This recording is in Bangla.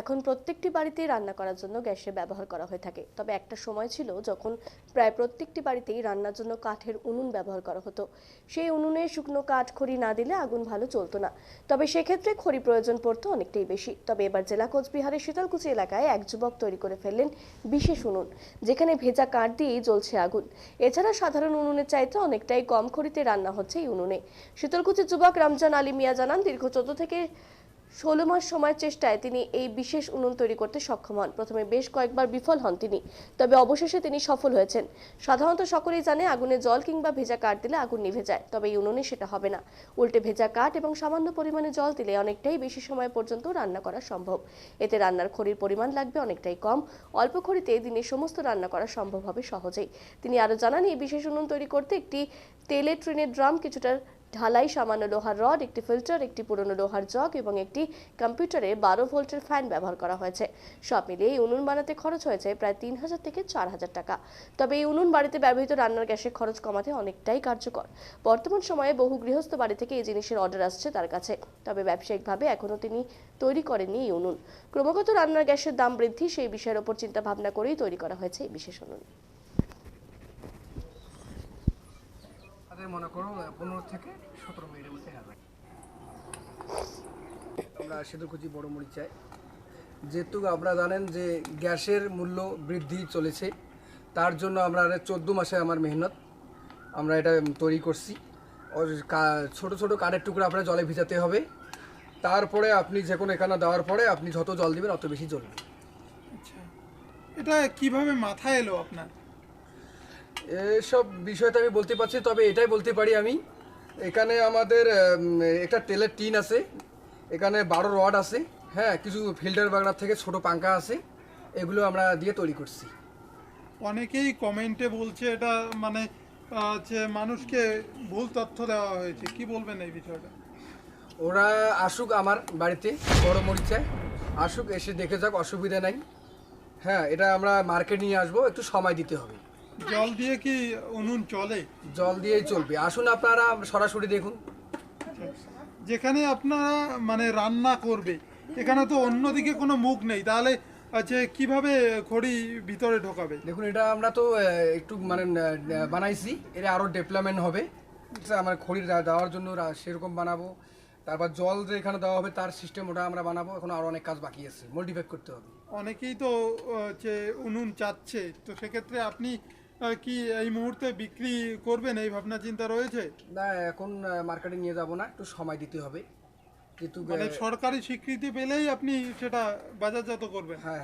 এখন প্রত্যেকটি বাড়িতেই রান্না করার জন্য গ্যাসের ব্যবহার করা হয়ে থাকে। তবে একটা সময় ছিল যখন প্রায় প্রত্যেকটি বাড়িতেই রান্নার জন্য কাঠের উনুন ব্যবহার করা হতো। সেই উনুনে শুকনো কাঠ খড়ি না দিলে আগুন ভালো চলতো না। তবে সেক্ষেত্রে খড়ি প্রয়োজন পড়তো অনেকটাই বেশি। তবে এবার জেলা কোচবিহারের শীতলকুচি এলাকায় এক যুবক তৈরি করে ফেললেন বিশেষ উনুন, যেখানে ভেজা কাঠ দিয়েই জ্বলছে আগুন। এছাড়া সাধারণ উনুনের চাইতে অনেকটাই কম খড়িতে রান্না হচ্ছে এই উনুনে। শীতলকুচির যুবক রমজান আলী মিয়া জানান, দীর্ঘ চোদ্দ থেকে ষোলো মাস সময়ের চেষ্টায় তিনি এই বিশেষ উনুন তৈরি করতে সক্ষম হন। প্রথমে বেশ কয়েকবার বিফল হন তিনি, তবে অবশেষে তিনি সফল হয়েছেন। সাধারণত সকলেই জানে আগুনে জল কিংবা ভেজা কাঠ দিলে আগুন নিভে যায়, তবে এই উনুনে সেটা হবে না। উল্টে ভেজা কাঠ এবং সামান্য পরিমাণে জল দিলে অনেকটাই বেশি সময় পর্যন্ত রান্না করা সম্ভব। এতে রান্নার খড়ির পরিমাণ লাগবে অনেকটাই কম। অল্প খড়িতে দিনে সমস্ত রান্না করা সম্ভব হবে সহজেই। তিনি আরও জানান, এই বিশেষ উনুন তৈরি করতে একটি তেলের ট্রেনের ড্রাম কিছুটা ঢালাই সামান্য লোহার রড, একটি ফিল্টার একটি পুরনো লোহার জগ এবং একটি কম্পিউটারে বারো ভোল্টের ফ্যান ব্যবহার করা হয়েছে। সব মিলিয়ে এই উনুন বানাতে খরচ হয়েছে প্রায় তিন হাজার থেকে চার হাজার টাকা। তবে এই উনুন বাড়িতে ব্যবহৃত রান্নার গ্যাসের খরচ কমাতে অনেকটাই কার্যকর। বর্তমান সময়ে বহু গৃহস্থ বাড়ি থেকে এই জিনিসের অর্ডার আসছে তার কাছে। তবে ব্যবসায়িকভাবে এখনও তিনি তৈরি করেননি এই উনুন। ক্রমাগত রান্নার গ্যাসের দাম বৃদ্ধি সেই বিষয়ের ওপর চিন্তা ভাবনা করেই তৈরি করা হয়েছে এই বিশেষ উনুন। তাদের মনে করো পনেরো থেকে সতেরো মিনিটের মধ্যে হবে আমরা সেতুকুচি বড় মরিচ চাই। যেহেতু আপনারা জানেন যে গ্যাসের মূল্য বৃদ্ধি চলেছে, তার জন্য আমরা চোদ্দ মাসে আমার মেহনত, আমরা এটা তৈরি করছি। ছোট ছোট কাঠের টুকরো আপনার জলে ভিজাতে হবে। তারপরে আপনি যে কোনো এখানে দেওয়ার পরে আপনি যত জল দিবেন, অত বেশি জ্বলবে। আচ্ছা। এটা কীভাবে মাথায় এলো আপনার? এসব বিষয় তো আমি বলতে পারছি তবে এটাই বলতে পারি আমি। এখানে আমাদের একটা তেলের টিন আছে এখানে বারো রড আছে হ্যাঁ কিছু ফিল্টার বাগড়ার থেকে ছোট পাঙ্খা আছে এগুলো আমরা দিয়ে তৈরি করছি। অনেকেই কমেন্টে বলছে এটা মানে যে মানুষকে ভুল তথ্য দেওয়া হয়েছে। কি বলবেন এই বিষয়টা? ওরা আসুক আমার বাড়িতে বড় মরিচায় আসুক এসে দেখে যাক অসুবিধা নাই। হ্যাঁ এটা আমরা মার্কেট নিয়ে আসব একটু সময় দিতে হবে। জল দিয়ে কি উনুন চলে? জল দিয়েই চলবে। আসুন আপনারা সরাসরি দেখুন। যেখানে আপনারা মানে রান্না করবে এখানে তো অন্যদিকে কোনো মুখ নেই। তাহলে আছে কীভাবে খড়ি ভিতরে ঢোকাবে? দেখুন এটা আমরা তো একটু মানে বানাইছি। এটা আরও ডেভেলপমেন্ট হবে। আমার খড়ি দে- দেওয়ার জন্য সেরকম বানাবো। তারপর জল যে এখানে দেওয়া হবে তার সিস্টেম ওটা আমরা বানাবো। এখন আরও অনেক কাজ বাকি আছে। মোল্টিফেক করতে হবে। অনেকেই তো যে উনুন চাচ্ছে তো সেক্ষেত্রে আপনি কি এই মুহূর্তে বিক্রি করবেন? এই ভাবনা চিন্তা রয়েছে? না এখন মার্কেটে নিয়ে যাব না একটু সময় দিতে হবে। কিন্তু মানে সরকারি স্বীকৃতি পেলেই আপনি সেটা বাজারজাত করবেন? হ্যাঁ হ্যাঁ।